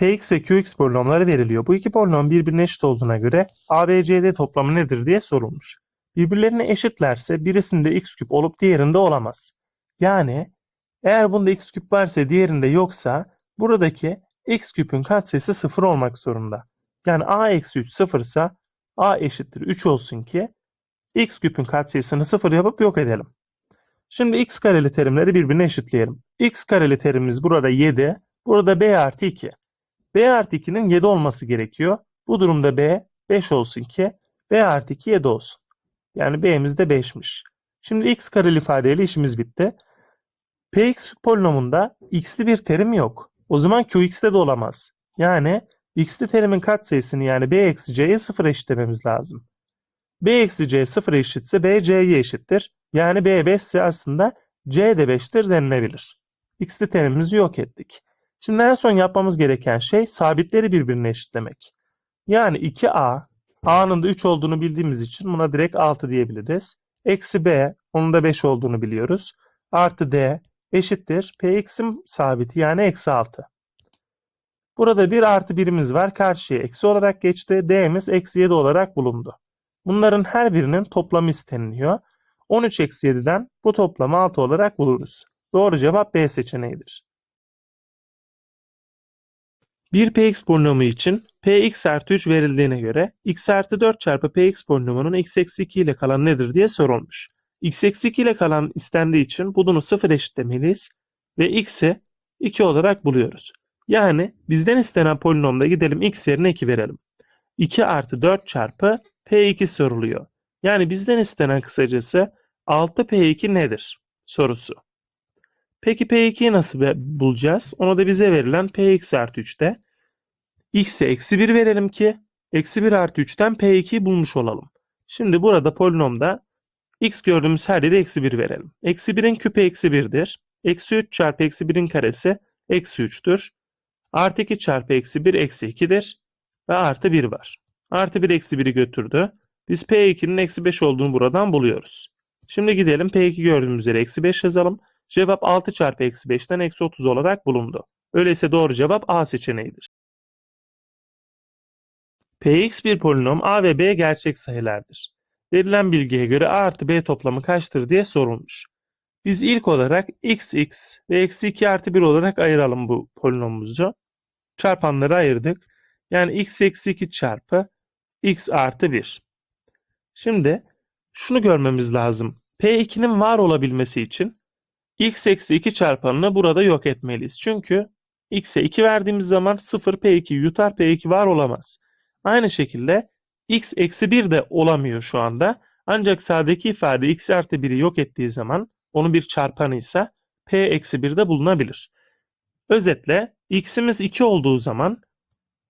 Px ve Qx polinomları veriliyor. Bu iki polinom birbirine eşit olduğuna göre ABCD toplamı nedir diye sorulmuş. Birbirlerine eşitlerse birisinde x küp olup diğerinde olamaz. Yani eğer bunda x küp varsa diğerinde yoksa buradaki x küpün katsayısı 0 olmak zorunda. Yani a eksi 3 0 ise a eşittir 3 olsun ki x küpün katsayısını 0 yapıp yok edelim. Şimdi x kareli terimleri birbirine eşitleyelim. x kareli terimimiz burada 7, burada b artı 2. b artı 2'nin 7 olması gerekiyor. Bu durumda b 5 olsun ki b artı 2 7 olsun. Yani b'miz de 5'miş. Şimdi x kareli ifadeyle işimiz bitti. px polinomunda x'li bir terim yok. O zaman qx'te de olamaz. Yani x'li terimin katsayısını yani b eksi c'ye 0 eşitlememiz lazım. b eksi c 0 eşitse b c'ye eşittir. Yani b 5 ise aslında c de 5'tir denilebilir. x'li terimimizi yok ettik. Şimdi en son yapmamız gereken şey sabitleri birbirine eşitlemek. Yani 2a, a'nın da 3 olduğunu bildiğimiz için buna direkt 6 diyebiliriz. Eksi b, onun da 5 olduğunu biliyoruz. Artı d eşittir. px'in sabiti yani eksi 6. Burada bir artı birimiz var. Karşıya eksi olarak geçti. D'miz eksi 7 olarak bulundu. Bunların her birinin toplamı isteniliyor. 13 eksi 7'den bu toplamı 6 olarak buluruz. Doğru cevap B seçeneğidir. Bir px polinomu için px artı 3 verildiğine göre x artı 4 çarpı px polinomunun x eksi 2 ile kalan nedir diye sorulmuş. x eksi 2 ile kalan istendiği için bunu 0 eşitlemeliyiz ve x'i 2 olarak buluyoruz. Yani bizden istenen polinomda gidelim x yerine 2 verelim. 2 artı 4 çarpı p2 soruluyor. Yani bizden istenen kısacası 6p2 nedir sorusu. Peki p2'yi nasıl bulacağız? Onu da bize verilen px artı 3'te. x'e eksi 1 verelim ki eksi 1 artı 3'ten p2'yi bulmuş olalım. Şimdi burada polinomda x gördüğümüz her yere eksi 1 verelim. Eksi 1'in küpü eksi 1'dir. Eksi 3 çarpı eksi 1'in karesi eksi 3'tür. Artı 2 çarpı eksi 1 eksi 2'dir. Ve artı 1 var. Artı 1 eksi 1'i götürdü. Biz P2'nin eksi 5 olduğunu buradan buluyoruz. Şimdi gidelim P2 gördüğümüz yere eksi 5 yazalım. Cevap 6 çarpı eksi 5'ten eksi 30 olarak bulundu. Öyleyse doğru cevap A seçeneğidir. Px bir polinom A ve B gerçek sayılardır. Verilen bilgiye göre A artı B toplamı kaçtır diye sorulmuş. Biz ilk olarak x, x ve eksi 2 artı 1 olarak ayıralım bu polinomumuzu. Çarpanları ayırdık. Yani x eksi 2 çarpı x artı 1. Şimdi şunu görmemiz lazım. P2'nin var olabilmesi için x eksi 2 çarpanını burada yok etmeliyiz. Çünkü x'e 2 verdiğimiz zaman 0 P2 yutar P2 var olamaz. Aynı şekilde x eksi 1 de olamıyor şu anda. Ancak sağdaki ifade x artı 1'i yok ettiği zaman onun bir çarpanıysa p eksi 1 de bulunabilir. Özetle x'imiz 2 olduğu zaman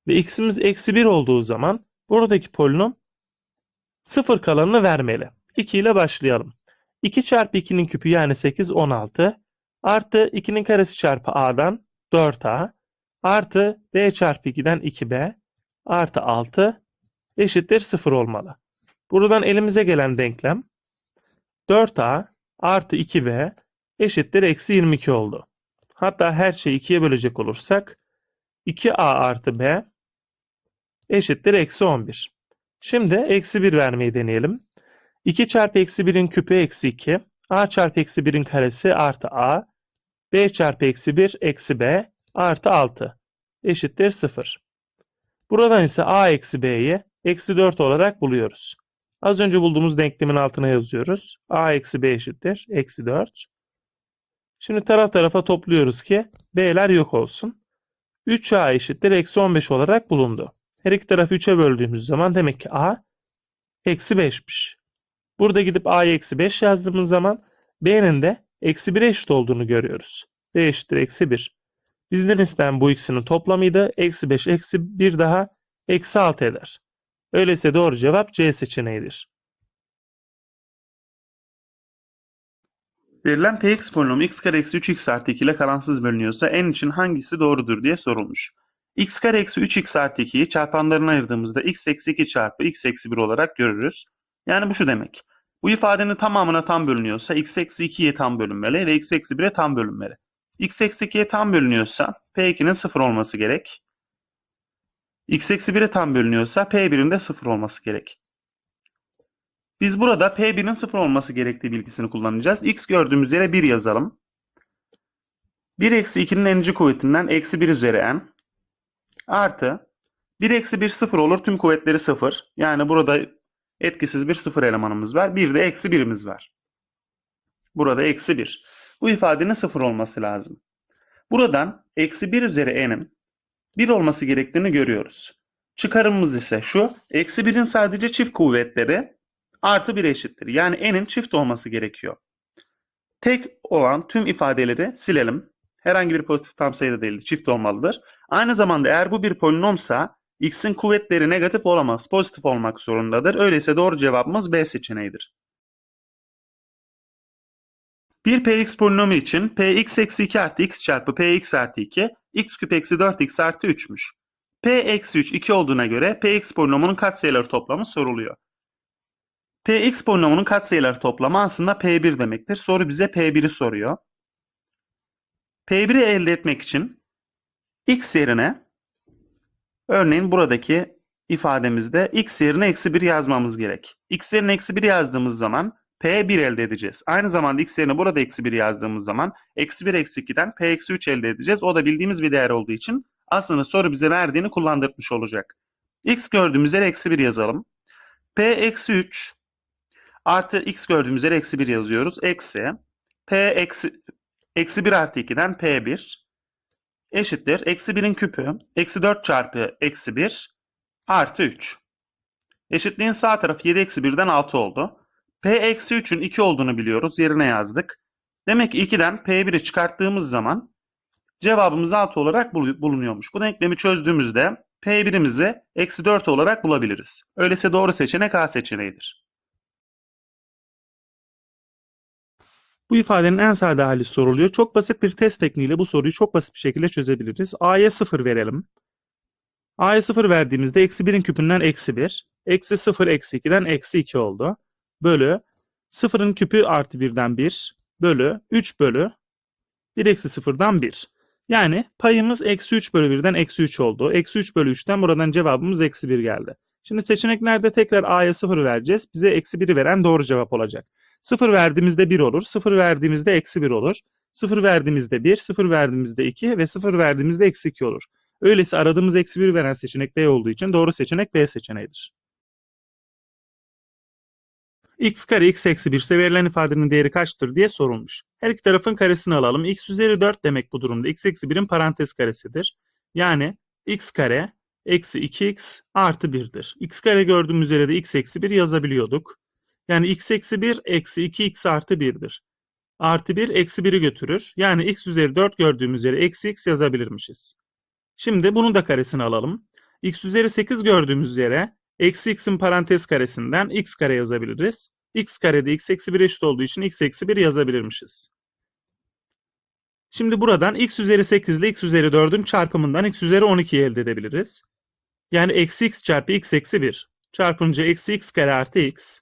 ve x'imiz eksi 1 olduğu zaman buradaki polinom 0 kalanını vermeli. 2 ile başlayalım. 2 çarpı 2'nin küpü yani 8 16 artı 2'nin karesi çarpı a'dan 4a artı b çarpı 2'den 2b artı 6 eşittir 0 olmalı. Buradan elimize gelen denklem 4a artı 2b eşittir eksi 22 oldu. Hatta her şeyi 2'ye bölecek olursak 2a artı b eşittir eksi 11. Şimdi eksi 1 vermeyi deneyelim. 2 çarpı eksi 1'in küpü eksi 2. a çarpı eksi 1'in karesi artı a. b çarpı eksi 1 eksi b artı 6 eşittir 0. Buradan ise a eksi b'yi eksi 4 olarak buluyoruz. Az önce bulduğumuz denklemin altına yazıyoruz. a eksi b eşittir. Eksi 4. Şimdi taraf tarafa topluyoruz ki b'ler yok olsun. 3a eşittir. Eksi 15 olarak bulundu. Her iki tarafı 3'e böldüğümüz zaman demek ki a eksi 5'miş. Burada gidip a'ya eksi 5 yazdığımız zaman b'nin de eksi 1'e eşit olduğunu görüyoruz. b eşittir eksi 1. Bizden istenen bu ikisinin toplamıydı. Eksi 5 eksi 1 daha eksi 6 eder. Öyleyse doğru cevap C seçeneğidir. Verilen px polinomu x kare eksi 3x artı 2 ile kalansız bölünüyorsa n için hangisi doğrudur diye sorulmuş. x kare eksi 3x artı 2'yi çarpanlarına ayırdığımızda x eksi 2 çarpı x eksi 1 olarak görürüz. Yani bu şu demek. Bu ifadenin tamamına tam bölünüyorsa x eksi 2'ye tam bölünmeli ve x eksi 1'e tam bölünmeli. x eksi 2'ye tam bölünüyorsa p2'nin 0 olması gerek. x eksi 1'e tam bölünüyorsa P1'in de 0 olması gerek. Biz burada P1'in 0 olması gerektiği bilgisini kullanacağız. X gördüğümüz yere 1 yazalım. 1 eksi 2'nin n'inci kuvvetinden eksi 1 üzeri n artı 1 eksi 1 0 olur. Tüm kuvvetleri 0. Yani burada etkisiz bir 0 elemanımız var. Bir de eksi 1'imiz var. Burada eksi 1. Bu ifadenin 0 olması lazım. Buradan eksi 1 üzeri n'in 1 olması gerektiğini görüyoruz. Çıkarımımız ise şu. Eksi 1'in sadece çift kuvvetleri artı 1 eşittir. Yani n'in çift olması gerekiyor. Tek olan tüm ifadeleri silelim. Herhangi bir pozitif tam sayıda değildir. Çift olmalıdır. Aynı zamanda eğer bu bir polinomsa x'in kuvvetleri negatif olamaz. Pozitif olmak zorundadır. Öyleyse doğru cevabımız B seçeneğidir. Bir px polinomu için px eksi 2 artı x çarpı px artı 2 x küp eksi 4x artı 3'müş. p eksi 3 2 olduğuna göre px polinomunun katsayıları toplamı soruluyor. px polinomunun katsayıları toplamı aslında p1 demektir. Soru bize p1'i soruyor. p1'i elde etmek için x yerine örneğin buradaki ifademizde x yerine eksi 1 yazmamız gerek. x yerine eksi 1 yazdığımız zaman P1 elde edeceğiz. Aynı zamanda x yerine burada eksi 1 yazdığımız zaman eksi 1 eksi 2'den P eksi 3 elde edeceğiz. O da bildiğimiz bir değer olduğu için aslında soru bize verdiğini kullandırmış olacak. x gördüğümüz yere eksi 1 yazalım. P eksi 3 artı x gördüğümüz yere eksi 1 yazıyoruz. Eksi P eksi, eksi 1 artı 2'den P1 eşittir. Eksi 1'in küpü eksi 4 çarpı eksi 1 artı 3. Eşitliğin sağ tarafı 7 eksi 1'den 6 oldu. P eksi 3'ün 2 olduğunu biliyoruz. Yerine yazdık. Demek ki 2'den P1'i çıkarttığımız zaman cevabımız 6 olarak bulunuyormuş. Bu denklemi çözdüğümüzde P1'imizi eksi 4 olarak bulabiliriz. Öyleyse doğru seçenek A seçeneğidir. Bu ifadenin en sade hali soruluyor. Çok basit bir test tekniğiyle bu soruyu çok basit bir şekilde çözebiliriz. A'ya 0 verelim. A'ya 0 verdiğimizde eksi 1'in küpünden eksi 1. Eksi 0 eksi 2'den eksi 2 oldu. Bölü 0'ın küpü artı 1'den 1 bölü 3 bölü 1 eksi 0'dan 1. Yani payımız eksi 3 bölü 1'den eksi 3 oldu. Eksi 3 bölü 3'ten buradan cevabımız eksi 1 geldi. Şimdi seçeneklerde tekrar A'ya 0 vereceğiz. Bize eksi 1'i veren doğru cevap olacak. 0 verdiğimizde 1 olur. 0 verdiğimizde eksi 1 olur. 0 verdiğimizde 1, 0 verdiğimizde 2 ve 0 verdiğimizde eksi 2 olur. Öyleyse aradığımız eksi 1 veren seçenek B olduğu için doğru seçenek B seçeneğidir. x kare x eksi 1 ise verilen ifadenin değeri kaçtır diye sorulmuş. Her iki tarafın karesini alalım. x üzeri 4 demek bu durumda. x eksi 1'in parantez karesidir. Yani x kare eksi 2x artı 1'dir. x kare gördüğümüz yere de x eksi 1 yazabiliyorduk. Yani x eksi 1 eksi 2x artı 1'dir. Artı 1 eksi 1'i götürür. Yani x üzeri 4 gördüğümüz yere eksi x yazabilirmişiz. Şimdi bunun da karesini alalım. x üzeri 8 gördüğümüz yere eksi x'in parantez karesinden x kare yazabiliriz. x karede x eksi 1 eşit olduğu için x eksi 1 yazabilirmişiz. Şimdi buradan x üzeri 8 ile x üzeri 4'ün çarpımından x üzeri 12'yi elde edebiliriz. Yani eksi x çarpı x eksi 1 çarpınca eksi x kare artı x.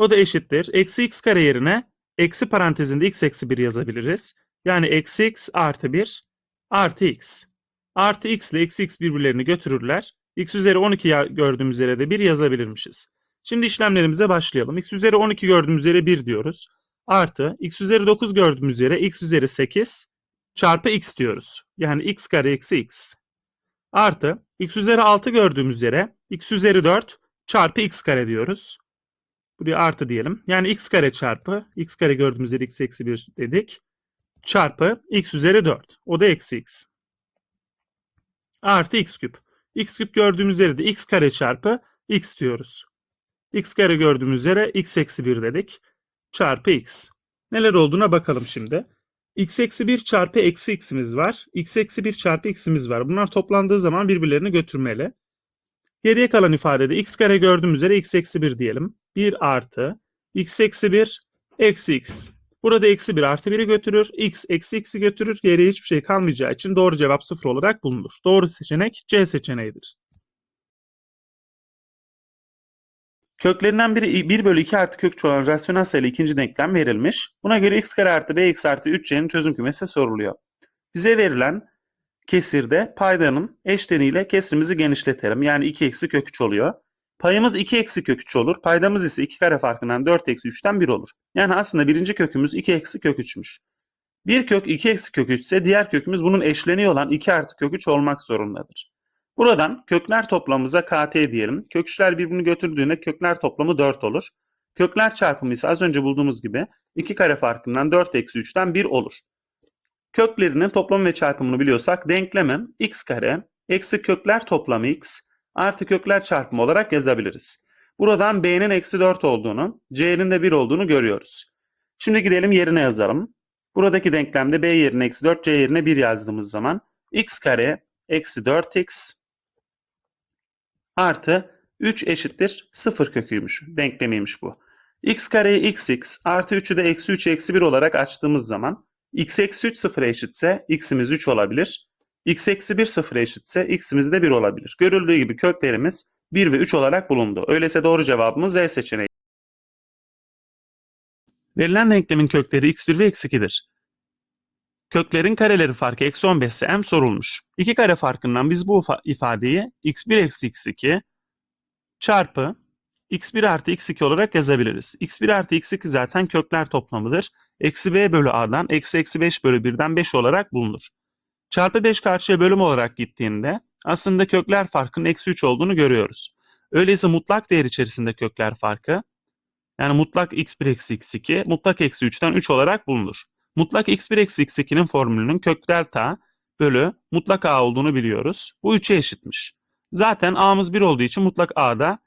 O da eşittir. Eksi x kare yerine eksi parantezinde x eksi 1 yazabiliriz. Yani eksi x artı 1 artı x. Artı x ile eksi x birbirlerini götürürler x üzeri 12 gördüğümüz yere de 1 yazabilirmişiz. Şimdi işlemlerimize başlayalım. x üzeri 12 gördüğümüz yere 1 diyoruz. Artı x üzeri 9 gördüğümüz yere x üzeri 8 çarpı x diyoruz. Yani x kare eksi x. Artı x üzeri 6 gördüğümüz yere x üzeri 4 çarpı x kare diyoruz. Buraya artı diyelim. Yani x kare çarpı x kare gördüğümüz yere x eksi 1 dedik. Çarpı x üzeri 4. O da eksi x. Artı x küp x küp gördüğümüz yere de x kare çarpı x diyoruz. x kare gördüğümüz yere x eksi 1 dedik. Çarpı x. Neler olduğuna bakalım şimdi. x eksi 1 çarpı eksi x'imiz var. x eksi 1 çarpı x'imiz var. Bunlar toplandığı zaman birbirlerini götürmeli. Geriye kalan ifadede x kare gördüğümüz üzere x eksi 1 diyelim. 1 artı x eksi 1 eksi x. Burada eksi 1 artı 1'i götürür. X eksi x'i götürür. Geriye hiçbir şey kalmayacağı için doğru cevap 0 olarak bulunur. Doğru seçenek C seçeneğidir. Köklerinden biri 1 bölü 2 artı kök olan rasyonel sayılı ikinci denklem verilmiş. Buna göre x kare artı bx artı 3c'nin çözüm kümesi soruluyor. Bize verilen kesirde paydanın eşleniğiyle kesrimizi genişletelim. Yani 2 eksi kök 3 oluyor. Payımız 2 eksi kök 3 olur. Paydamız ise 2 kare farkından 4 eksi 3'ten 1 olur. Yani aslında birinci kökümüz 2 eksi kök 3'müş. Bir kök 2 eksi kök 3 ise diğer kökümüz bunun eşleniği olan 2 artı kök 3 olmak zorundadır. Buradan kökler toplamımıza kt diyelim. Kök 3'ler birbirini götürdüğünde kökler toplamı 4 olur. Kökler çarpımı ise az önce bulduğumuz gibi 2 kare farkından 4 eksi 3'ten 1 olur. Köklerinin toplamı ve çarpımını biliyorsak denklemi x kare eksi kökler toplamı x artı kökler çarpımı olarak yazabiliriz. Buradan b'nin eksi 4 olduğunu, c'nin de 1 olduğunu görüyoruz. Şimdi gidelim yerine yazalım. Buradaki denklemde b yerine eksi 4, c yerine 1 yazdığımız zaman x kare eksi 4x artı 3 eşittir 0 köküymüş. Denklemiymiş bu. x kareyi xx artı 3'ü de eksi 3 eksi 1 olarak açtığımız zaman x eksi 3 sıfıra eşitse x'imiz 3 olabilir. X eksi 1 sıfıra eşitse x'imiz de 1 olabilir. Görüldüğü gibi köklerimiz 1 ve 3 olarak bulundu. Öyleyse doğru cevabımız Z seçeneği. Verilen denklemin kökleri x1 ve x2'dir. Köklerin kareleri farkı eksi 15 ise m sorulmuş. İki kare farkından biz bu ifa- ifadeyi x1 eksi x2 çarpı x1 artı x2 olarak yazabiliriz. x1 artı x2 zaten kökler toplamıdır. Eksi b bölü a'dan eksi eksi 5 bölü 1'den 5 olarak bulunur. Çarpı 5 karşıya bölüm olarak gittiğinde aslında kökler farkının eksi 3 olduğunu görüyoruz. Öyleyse mutlak değer içerisinde kökler farkı yani mutlak x1 eksi x2 mutlak eksi 3'ten 3 olarak bulunur. Mutlak x1 eksi x2'nin formülünün kök delta bölü mutlak a olduğunu biliyoruz. Bu 3'e eşitmiş. Zaten a'mız 1 olduğu için mutlak a da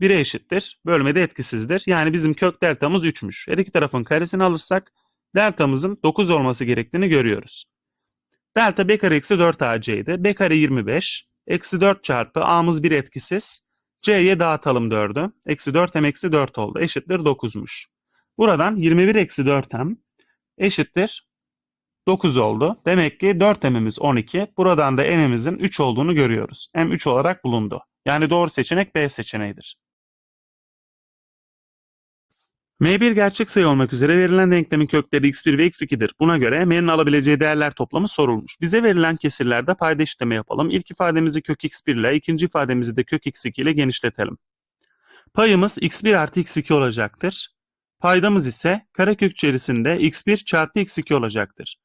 1'e eşittir. Bölmede etkisizdir. Yani bizim kök deltamız 3'müş. Her iki tarafın karesini alırsak deltamızın 9 olması gerektiğini görüyoruz. Delta b kare eksi 4 ac'ydi. b kare 25. Eksi 4 çarpı a'mız 1 etkisiz. c'ye dağıtalım 4'ü. Eksi 4 hem eksi 4 oldu. Eşittir 9'muş. Buradan 21 eksi 4m eşittir 9 oldu. Demek ki 4m'imiz 12. Buradan da m'imizin 3 olduğunu görüyoruz. m 3 olarak bulundu. Yani doğru seçenek B seçeneğidir. M1 gerçek sayı olmak üzere verilen denklemin kökleri x1 ve x2'dir. Buna göre m'nin alabileceği değerler toplamı sorulmuş. Bize verilen kesirlerde payda eşitleme yapalım. İlk ifademizi kök x1 ile, ikinci ifademizi de kök x2 ile genişletelim. Payımız x1 artı x2 olacaktır. Paydamız ise karekök içerisinde x1 çarpı x2 olacaktır.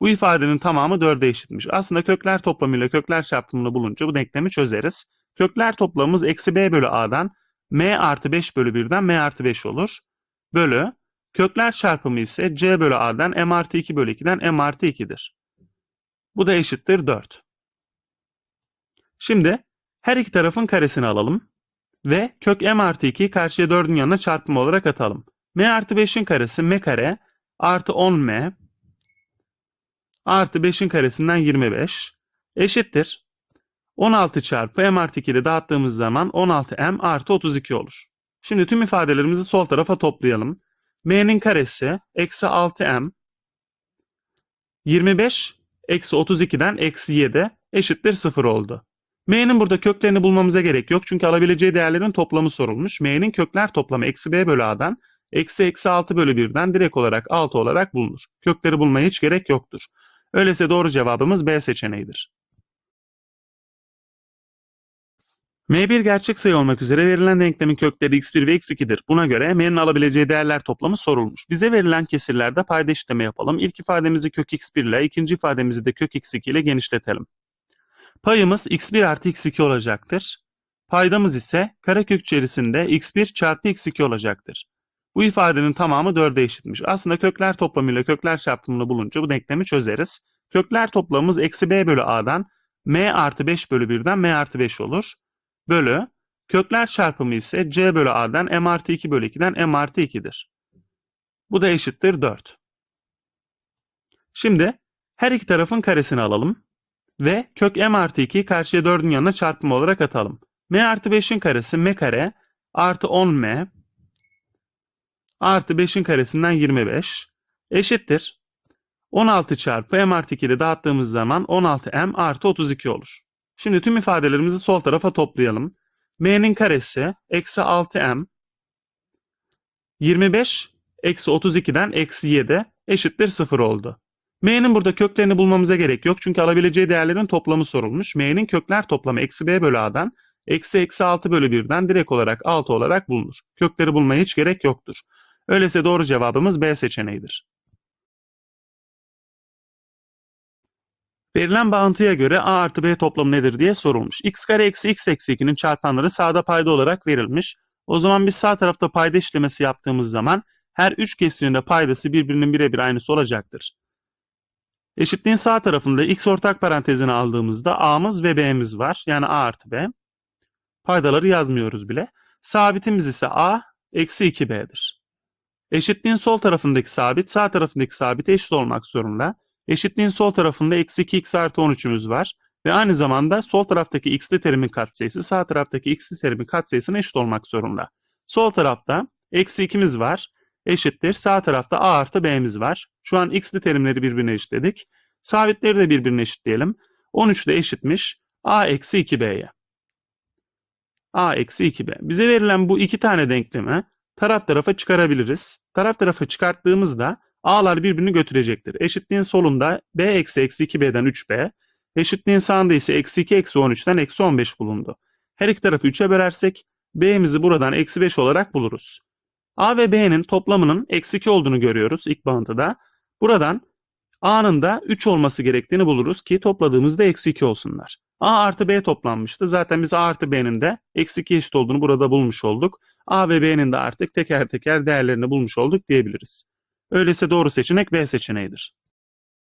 Bu ifadenin tamamı 4'e eşitmiş. Aslında kökler toplamıyla kökler çarpımını bulunca bu denklemi çözeriz. Kökler toplamımız eksi b bölü a'dan m artı 5 bölü 1'den m artı 5 olur. Bölü kökler çarpımı ise c bölü a'dan m artı 2 bölü 2'den m artı 2'dir. Bu da eşittir 4. Şimdi her iki tarafın karesini alalım. Ve kök m artı 2'yi karşıya 4'ün yanına çarpım olarak atalım. m artı 5'in karesi m kare artı 10m artı 5'in karesinden 25 eşittir. 16 çarpı m artı 2'yi dağıttığımız zaman 16m artı 32 olur. Şimdi tüm ifadelerimizi sol tarafa toplayalım. m'nin karesi eksi 6m 25 eksi 32'den eksi 7 eşittir 0 oldu. m'nin burada köklerini bulmamıza gerek yok. Çünkü alabileceği değerlerin toplamı sorulmuş. m'nin kökler toplamı eksi b bölü a'dan eksi eksi 6 bölü 1'den direkt olarak 6 olarak bulunur. Kökleri bulmaya hiç gerek yoktur. Öyleyse doğru cevabımız B seçeneğidir. M1 gerçek sayı olmak üzere verilen denklemin kökleri x1 ve x2'dir. Buna göre m'nin alabileceği değerler toplamı sorulmuş. Bize verilen kesirlerde payda eşitleme yapalım. İlk ifademizi kök x1 ile, ikinci ifademizi de kök x2 ile genişletelim. Payımız x1 artı x2 olacaktır. Paydamız ise karekök içerisinde x1 çarpı x2 olacaktır. Bu ifadenin tamamı 4'e eşitmiş. Aslında kökler toplamıyla kökler çarpımını bulunca bu denklemi çözeriz. Kökler toplamımız eksi b bölü a'dan m artı 5 bölü 1'den m artı 5 olur. Bölü kökler çarpımı ise c bölü a'dan m artı 2 bölü 2'den m artı 2'dir. Bu da eşittir 4. Şimdi her iki tarafın karesini alalım. Ve kök m artı 2'yi karşıya 4'ün yanına çarpım olarak atalım. m artı 5'in karesi m kare artı 10m artı 5'in karesinden 25 eşittir. 16 çarpı m artı 2'de dağıttığımız zaman 16m artı 32 olur. Şimdi tüm ifadelerimizi sol tarafa toplayalım. m'nin karesi eksi 6m 25 eksi 32'den eksi 7 eşittir 0 oldu. M'nin burada köklerini bulmamıza gerek yok. Çünkü alabileceği değerlerin toplamı sorulmuş. M'nin kökler toplamı eksi B bölü A'dan eksi eksi 6 bölü 1'den direkt olarak 6 olarak bulunur. Kökleri bulmaya hiç gerek yoktur. Öyleyse doğru cevabımız B seçeneğidir. Verilen bağıntıya göre A artı B toplamı nedir diye sorulmuş. x kare eksi x eksi 2'nin çarpanları sağda payda olarak verilmiş. O zaman biz sağ tarafta payda işlemesi yaptığımız zaman her üç kesimin de paydası birbirinin birebir aynısı olacaktır. Eşitliğin sağ tarafında x ortak parantezine aldığımızda a'mız ve b'miz var. Yani a artı b. Paydaları yazmıyoruz bile. Sabitimiz ise a eksi 2b'dir. Eşitliğin sol tarafındaki sabit sağ tarafındaki sabite eşit olmak zorunda. Eşitliğin sol tarafında eksi 2x artı 13'ümüz var. Ve aynı zamanda sol taraftaki x'li terimin katsayısı sağ taraftaki x'li terimin katsayısına eşit olmak zorunda. Sol tarafta eksi 2'miz var. Eşittir. Sağ tarafta a artı b'miz var. Şu an x'li terimleri birbirine eşitledik. Sabitleri de birbirine eşitleyelim. 13 de eşitmiş. a eksi 2b'ye. a eksi 2b. Bize verilen bu iki tane denklemi taraf tarafa çıkarabiliriz. Taraf tarafa çıkarttığımızda a'lar birbirini götürecektir. Eşitliğin solunda b eksi eksi 2b'den 3b. Eşitliğin sağında ise eksi 2 eksi 13'ten eksi 15 bulundu. Her iki tarafı 3'e bölersek b'mizi buradan eksi 5 olarak buluruz. A ve B'nin toplamının eksi 2 olduğunu görüyoruz ilk bağıntıda. Buradan A'nın da 3 olması gerektiğini buluruz ki topladığımızda eksi 2 olsunlar. A artı B toplanmıştı. Zaten biz A artı B'nin de eksi 2 eşit olduğunu burada bulmuş olduk. A ve B'nin de artık teker teker değerlerini bulmuş olduk diyebiliriz. Öyleyse doğru seçenek B seçeneğidir.